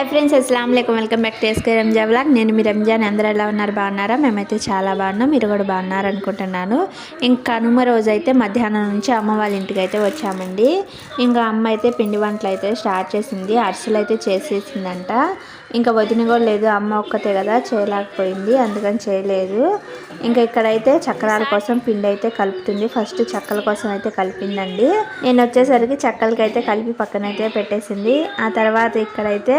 Hi friends అస్సలం welcome back to SK Ranja blog నేను మీ రంజాన్ అందరూ ఎలా ఉన్నారు? బాగున్నారా? మేమైతే చాలా బాగున్నాం. మీరు కూడా బాగున్నారు అనుకుంటున్నాను. ఇంకా కనుమ రోజు అయితే మధ్యాహ్నం నుంచి అమ్మ వాళ్ళ ఇంటికి అయితే వచ్చామండి. ఇంకా అమ్మ అయితే పిండి వంటలు అయితే స్టార్ట్ చేసింది. అరిసెలు అయితే చేసేసిందంట. ఇంకా వదిన కూడా లేదు. అమ్మ ఒక్కతే కదా చేయలేకపోయింది. అందుకని చేయలేదు. ఇంకా ఇక్కడైతే చక్రాల కోసం పిండి అయితే కలుపుతుంది. ఫస్ట్ చక్కల కోసం అయితే కలిపిందండి. నేను వచ్చేసరికి చక్కలకి అయితే కలిపి పక్కన అయితే పెట్టేసింది. ఆ తర్వాత ఇక్కడైతే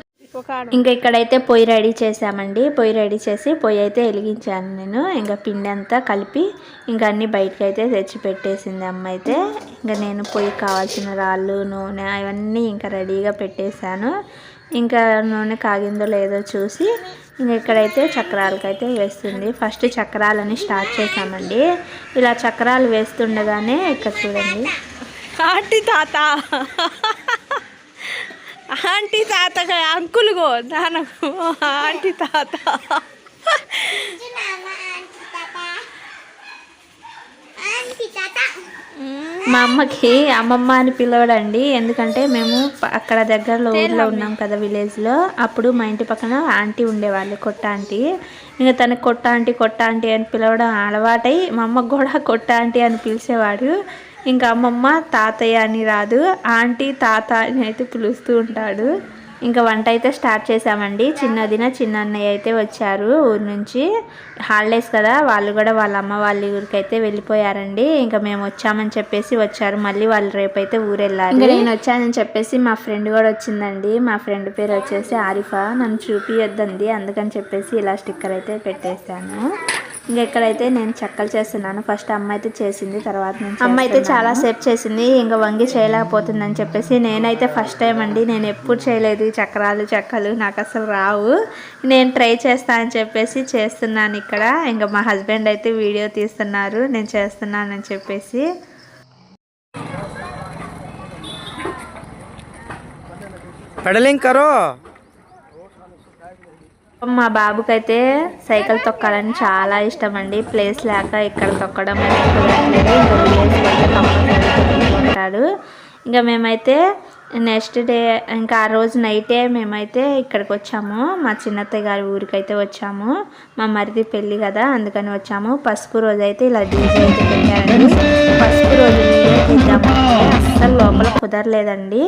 ఇంకా ఇక్కడైతే పొయ్యి రెడీ చేసామండి పొయ్యి రెడీ చేసి పొయ్యి అయితే వెలిగించాను నేను. ఇంకా పిండి అంతా కలిపి ఇంకా అన్ని బయటకు అయితే తెచ్చి పెట్టేసింది అమ్మ అయితే. ఇంకా నేను పొయ్యి కావాల్సిన రాళ్ళు నూనె అవన్నీ ఇంకా రెడీగా పెట్టేశాను. ఇంకా నూనె కాగిందో లేదో చూసి ఇంకా ఇక్కడైతే చక్రాలకైతే వేస్తుంది. ఫస్ట్ చక్రాలని స్టార్ట్ చేసామండి ఇలా చక్రాలు వేస్తుండగానే ఇక్కడ చూడండి. తాత. ఆంటీ తాత అంకులుగో దానకు ఆంటీ తాత. మా అమ్మకి అమ్మమ్మ అని పిలవడండి. ఎందుకంటే మేము అక్కడ దగ్గరలో ఊర్లో ఉన్నాం కదా విలేజ్లో. అప్పుడు మా ఇంటి పక్కన ఆంటీ ఉండేవాళ్ళు కొట్ట ఆంటీ. ఇంకా తనకి కొట్ట ఆంటీ కొట్ట ఆంటీ అని పిలవడం అలవాటై మా అమ్మకు కూడా కొట్ట ఆంటీ అని పిలిచేవాడు ఇంకా అమ్మమ్మ తాతయ్య అని రాదు. ఆంటీ తాత అని అయితే పిలుస్తూ ఉంటాడు. ఇంకా వంట అయితే స్టార్ట్ చేసామండి చిన్నదిన చిన్న అన్నయ్య అయితే వచ్చారు ఊరు నుంచి. హాలిడేస్ కదా వాళ్ళు కూడా వాళ్ళ అమ్మ వాళ్ళ ఊరికి అయితే వెళ్ళిపోయారండి. ఇంకా మేము వచ్చామని చెప్పేసి వచ్చారు. మళ్ళీ వాళ్ళు రేపైతే ఊరు వెళ్ళారు ఇంకా నేను వచ్చానని చెప్పేసి మా ఫ్రెండ్ కూడా వచ్చిందండి. మా ఫ్రెండ్ పేరు వచ్చేసి ఆరిఫా. నన్ను చూపియొద్దండి. అందుకని చెప్పేసి ఇలా స్టిక్కర్ అయితే పెట్టేశాను. ఇంకా ఇక్కడైతే నేను చెక్కలు చేస్తున్నాను ఫస్ట్ అమ్మ అయితే చేసింది తర్వాత అమ్మ అయితే చాలా సేపు చేసింది ఇంకా వంగి చేయలేకపోతుందని చెప్పేసి నేనైతే ఫస్ట్ టైం అండి నేను ఎప్పుడు చేయలేదు ఈ చక్రాలు చెక్కలు నాకు అసలు రావు. నేను ట్రై చేస్తా అని చెప్పేసి చేస్తున్నాను ఇక్కడ. ఇంకా మా హస్బెండ్ అయితే వీడియో తీస్తున్నారు నేను చేస్తున్నానని చెప్పేసి. పెడలింగ్ కరో మా బాబుకైతే సైకిల్ తొక్కాలని చాలా ఇష్టం అండి ప్లేస్ లేక ఇక్కడ తొక్కడం అనేది ఇంకా కంపల్సరీ ఇంకా మేమైతే నెక్స్ట్ డే ఇంకా ఆ రోజు నైటే మేమైతే ఇక్కడికి వచ్చాము. మా చిన్నత్తయ్య గారి ఊరికైతే వచ్చాము. మా మరిది పెళ్ళి కదా అందుకని వచ్చాము. పసుపు రోజు అయితే ఇలా డీజే అయితే పెట్టారండి. పసుపు రోజు వీడియో అస్సలు లోపల కుదరలేదండి.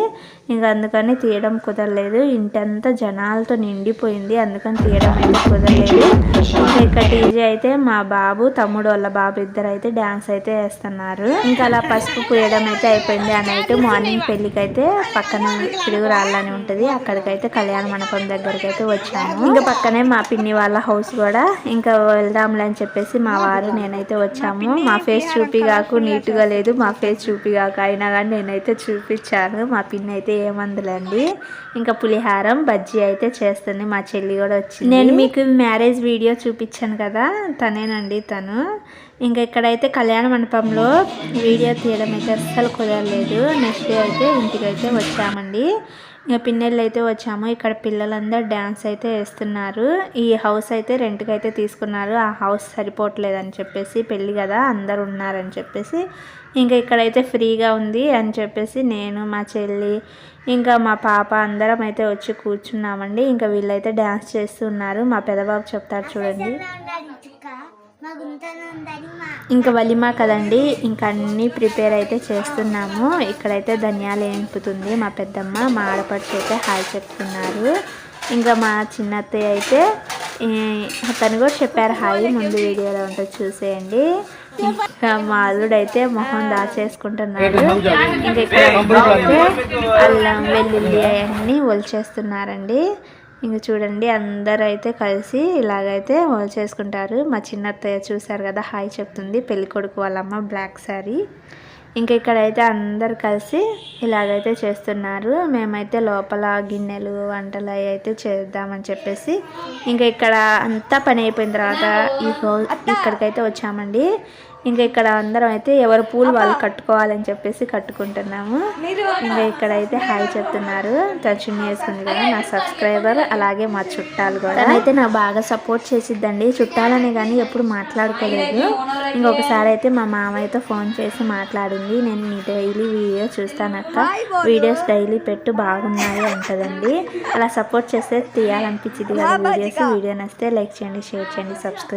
ఇంకా అందుకని తీయడం కుదరలేదు. ఇంటంతా జనాలతో నిండిపోయింది. అందుకని తీయడం అయితే కుదరలేదు. ఇంకా ఇక్కడ డీజే అయితే మా బాబు తమ్ముడు వాళ్ళ బాబు ఇద్దరు అయితే డ్యాన్స్ అయితే వేస్తున్నారు. ఇంకా అలా పసుపు పూయడం అయితే అయిపోయింది. ఆ నైట్ మార్నింగ్ పెళ్ళికి పక్కన పిడుగురాళ్ళని ఉంటుంది. అక్కడికైతే కళ్యాణ మండపం దగ్గరికి అయితే వచ్చాము. ఇంకా పక్కనే మా పిన్ని వాళ్ళ హౌస్ కూడా. ఇంకా వెళ్దాంలే అని చెప్పేసి మా వారు నేనైతే వచ్చాము. మా ఫేస్ చూపిగాకు నీట్గా లేదు. మా ఫేస్ చూపిగాక అయినా కానీ నేనైతే చూపించాను. మా పిన్ని అయితే ఏమందులండి ఇంకా పులిహారం బజ్జీ అయితే చేస్తుంది. మా చెల్లి కూడా వచ్చింది. నేను మీకు మ్యారేజ్ వీడియో చూపించాను కదా. తనేనండి తను. ఇంకా ఇక్కడైతే కళ్యాణ మండపంలో వీడియో తీయడం అయితే అస్సలు కుదరలేదు. నెక్స్ట్ డే అయితే ఇంటికి అయితే వచ్చామండి. ఇంకా పిన్నెళ్ళు అయితే వచ్చాము. ఇక్కడ పిల్లలందరూ డ్యాన్స్ అయితే వేస్తున్నారు. ఈ హౌస్ అయితే రెంట్కి అయితే తీసుకున్నారు. ఆ హౌస్ సరిపోవట్లేదని చెప్పేసి పెళ్ళి కదా అందరు ఉన్నారని చెప్పేసి. ఇంకా ఇక్కడైతే ఫ్రీగా ఉంది అని చెప్పేసి నేను మా చెల్లి ఇంకా మా పాప అందరం అయితే వచ్చి కూర్చున్నామండి. ఇంకా వీళ్ళైతే డ్యాన్స్ చేస్తున్నారు. మా పెదబాబు చెప్తారు చూడండి. ఇంకా వలిమా కదండి ఇంకా అన్నీ ప్రిపేర్ అయితే చేస్తున్నాము. ఇక్కడైతే ధనియాలు ఏంపుతుంది మా పెద్దమ్మ మా ఆడపడుచు అయితే హాయ్ చెప్తున్నారు. ఇంకా మా చిన్నత్తయ్య అయితే అతను తను కూడా చెప్పారు హాయ్ ముందు వీడియోలో ఉంటుంది చూసేయండి. ఇంకా మా అల్లుడైతే మొహం దాచేసుకుంటున్నాడు ఇంకా ఇక్కడ అయితే అల్లం వెల్లుల్లి అవన్నీ ఒలిచేస్తున్నారండి. ఇంక చూడండి అందరూ అయితే కలిసి ఇలాగైతే ఒలిచేసుకుంటారు మా చిన్న అత్తయ్య చూసారు కదా హాయ్ చెప్తుంది. పెళ్ళి కొడుకు వాళ్ళమ్మ బ్లాక్ శారీ ఇంకా ఇక్కడైతే అందరు కలిసి ఇలాగైతే చేస్తున్నారు. మేమైతే లోపల గిన్నెలు వంటలు అయితే చేద్దామని చెప్పేసి ఇంకా ఇక్కడ అంతా పని అయిపోయిన తర్వాత ఈ ఇక్కడికైతే వచ్చామండి. ఇంకా ఇక్కడ అందరం అయితే ఎవరు పూలు వాళ్ళు కట్టుకోవాలని చెప్పేసి కట్టుకుంటున్నాము. ఇంకా ఇక్కడైతే హాయ్ చెప్తున్నారు. తను వేసుకుంది కదా నా సబ్స్క్రైబర్ అలాగే మా చుట్టాలు కూడా. అయితే నాకు బాగా సపోర్ట్ చేసిద్దండి. చుట్టాలని కానీ ఎప్పుడు మాట్లాడుకోలేదు. ఇంకొకసారి అయితే మా మామయ్యతో ఫోన్ చేసి మాట్లాడింది. నేను నీ డైలీ వీడియో చూస్తానక్క వీడియోస్ డైలీ పెట్టు బాగున్నాయి అంటదండి. అలా సపోర్ట్ చేస్తే తీయాలనిపించింది కదా వీడియోస్. వీడియో నచ్చితే లైక్ చేయండి షేర్ చేయండి సబ్స్క్రైబ్